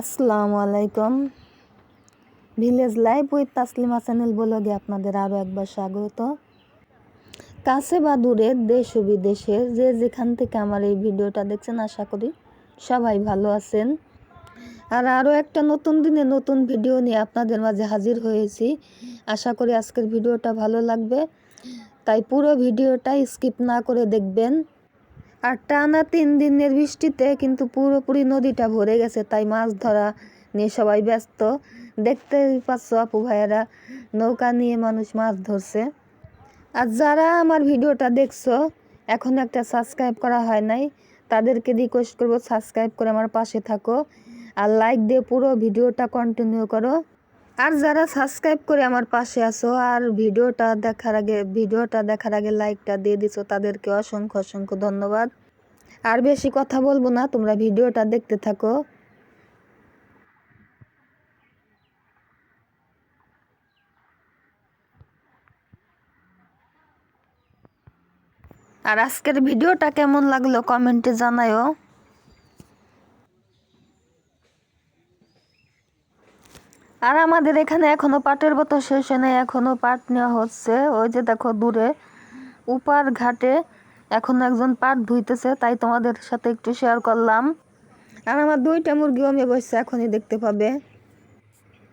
আসসালামু আলাইকুম। Village life with Taslima channel ব্লগে আপনাদের আরও একবার স্বাগত। কাছে বা দূরে দেশ ও বিদেশে যে যেখান থেকে আমার এই ভিডিওটা দেখছেন আশা করি সবাই ভালো আছেন। আর আরও একটা নতুন দিনে নতুন ভিডিও নিয়ে আপনাদের মাঝে হাজির হয়েছি। আশা করি আজকের ভিডিওটা ভালো লাগবে। তাই পুরো ভিডিওটা স্কিপ না করে দেখবেন। আর টানা তিন দিনের বৃষ্টিতে কিন্তু পুরোপুরি নদীটা ভরে গেছে, তাই মাছ ধরা নিয়ে সবাই ব্যস্ত। দেখতে পাচ্ছ আপু ভাইয়ারা, নৌকা নিয়ে মানুষ মাছ ধরছে। আর যারা আমার ভিডিওটা দেখছ, এখন একটা সাবস্ক্রাইব করা হয় নাই, তাদেরকে রিকোয়েস্ট করব সাবস্ক্রাইব করে আমার পাশে থাকো। আর লাইক দিয়ে পুরো ভিডিওটা কন্টিনিউ করো। আর যারা সাবস্ক্রাইব করে আমার পাশে আসো আর ভিডিওটা দেখার আগে, ভিডিওটা দেখার আগে লাইকটা দিয়ে দিছো, তাদেরকে অসংখ্য অসংখ্য ধন্যবাদ। আর বেশি কথা বলব না, তোমরা ভিডিওটা দেখতে থাকো। আর আজকের ভিডিওটা কেমন লাগল কমেন্টে জানায়ও। আর আমাদের এখানে এখনও পাটের মতো শেষ হয় নাই, এখনও পাট নেওয়া হচ্ছে। ওই যে দেখো দূরে, উপার ঘাটে এখন একজন পাট ধুইতেছে, তাই তোমাদের সাথে একটু শেয়ার করলাম। আর আমার দুইটা মুরগিও আমি বসছে এখনই দেখতে পাবে।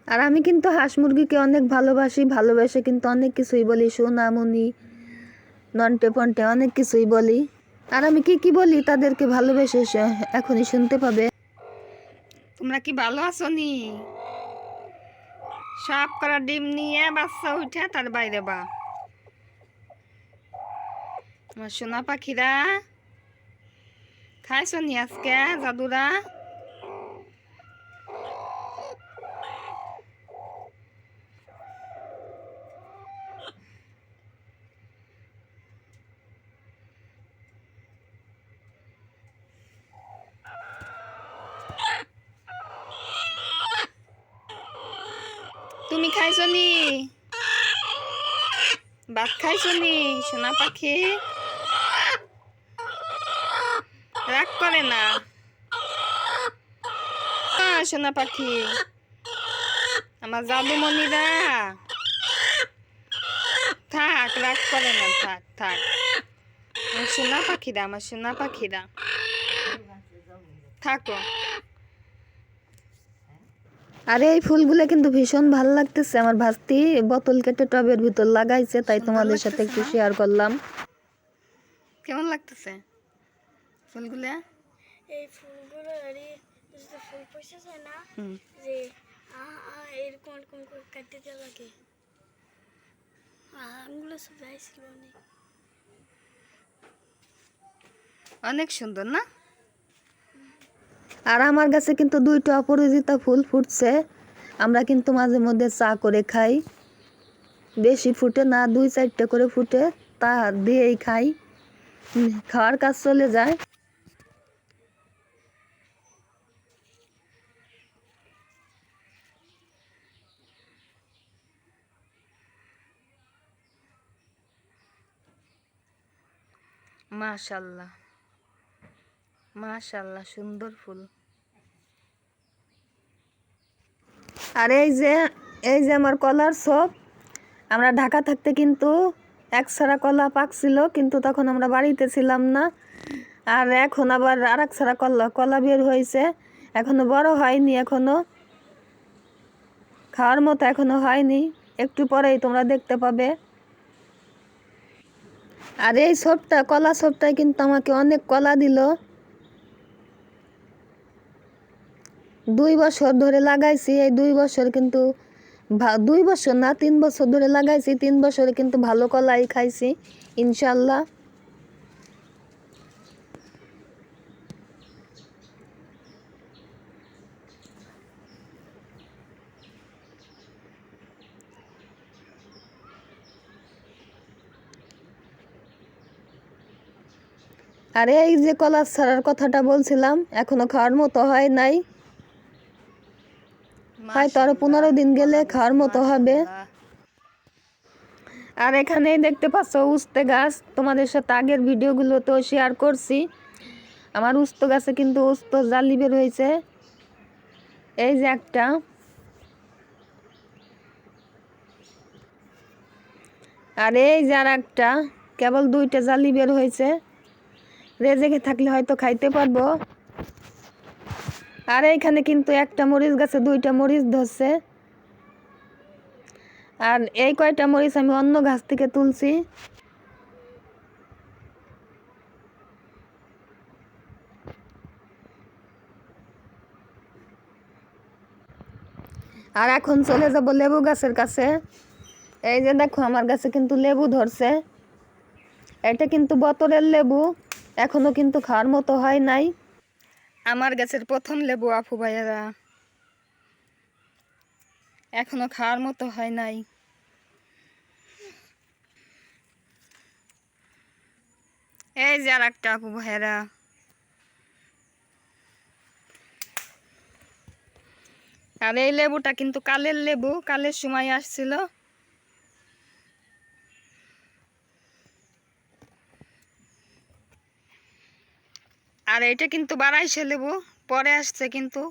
আর আমি কিন্তু হাঁস মুরগিকে অনেক ভালোবাসি, ভালোবেসে কিন্তু অনেক কিছুই বলি সোনামুনি নন্টে পন্টে অনেক কিছুই বলি। আর আমি কি কি বলি, তাদেরকে ভালোবেসে এখনই শুনতে পাবে। তোমরা কি ভালো আছো নি? সব করা ডিম নিয়ে বাচ্চা উঠে তার বাইরে বা। সোনা পাখিরা। খাইছ নি আজকে, জাদুরা? তুমি খাইছো নি ভাত খাইছো নি সোনা পাখি? রাগ করে না। সোনা পাখি। আমার জাদুমণিরা থাক, রাগ করে না, থাক থাক। আমার সোনা পাখিরা আমার সোনা পাখিরা থাকো। আরে এই ফুলগুলো কিন্তু ভীষণ ভালো লাগতেছে। আমার ভাস্তি বোতল কেটে টবের ভিতর লাগাইছে তাই তোমাদের সাথে একটু শেয়ার করলাম। কেমন লাগতেছে ফুলগুলা? এই ফুলগুলো আরে যদি ফুল পয়সা না যে আ আ এরকম এরকম করে কাটতে লাগে। আঙুলো সব যাইছিল অনেক। অনেক সুন্দর না? আর আমার কাছে কিন্তু দুইটা অপরাজিতা ফুল ফুটছে। আমরা কিন্তু মাঝে মধ্যে চা করে খাই। বেশি ফুটে না, দুই চারটে করে ফুটে তা দিয়েই খাই। খাওয়ার কাজ চলে যায়। মাশাল্লাহ। মাশাল্লাহ, সুন্দর ফুল। আর এই যে এই যে আমার কলার সব, আমরা ঢাকা থাকতে কিন্তু এক ছাড়া কলা পাকছিল কিন্তু তখন আমরা বাড়িতে ছিলাম না। আর এখন আবার আর এক ছাড়া কলা কলা বের হয়েছে। এখনও বড় হয়নি এখনও। খাওয়ার মতো এখনও হয়নি। একটু পরেই তোমরা দেখতে পাবে। আর এই সবটা, কলা সবটাই কিন্তু আমাকে অনেক কলা দিল। দুই বছর ধরে লাগাইছি, এই দুই বছর কিন্তু দুই বছর না, তিন বছর ধরে লাগাইছি, তিন বছরে কিন্তু ভালো কলাই খাইছি ইনশাল্লাহ আর এই যে কলা ছাড়ার কথাটা বলছিলাম, এখনও খাওয়ার মতো হয় নাই। হয়তো আরও পনেরো দিন গেলে খাওয়ার মতো হবে। আর এখানেই দেখতে পাচ্ছ উস্তে গাছ। তোমাদের সাথে আগের ভিডিওগুলোতেও শেয়ার করছি। আমার উস্ত গাছে কিন্তু উস্ত জালি বের হয়েছে। এই যে একটা। আর এই যে আর একটা কেবল দুইটা জালি বের হয়েছে। রেজেকে থাকলে হয়তো খাইতে পারব। আর এইখানে কিন্তু একটা মরিচ গাছে দুইটা মরিচ ধরছে। আর এই কয়টা মরিচ আমি অন্য গাছ থেকে তুলছি। আর এখন চলে যাব লেবু গাছের কাছে। এই যে দেখো, আমার গাছে কিন্তু লেবু ধরছে। এটা কিন্তু বতরের লেবু, এখনও কিন্তু খাওয়ার মতো হয় নাই। আমার গাছের প্রথম লেবু, আপু ভাইয়ারা। এখনও খাওয়ার মতো হয় নাই। এই যে আর একটা আপু ভাইয়ারা। আর এই লেবুটা কিন্তু কালের লেবু, কালের সময় আসছিল। আর এটা কিন্তু বাড়াই লেবু, পরে আসছে কিন্তু।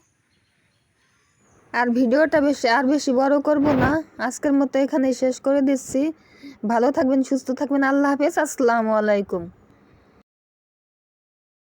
আর ভিডিওটা বেশি, আর বেশি বড় করব না। আজকের মতো এখানেই শেষ করে দিচ্ছি। ভালো থাকবেন, সুস্থ থাকবেন। আল্লাহ হাফেজ, আসসালামু আলাইকুম।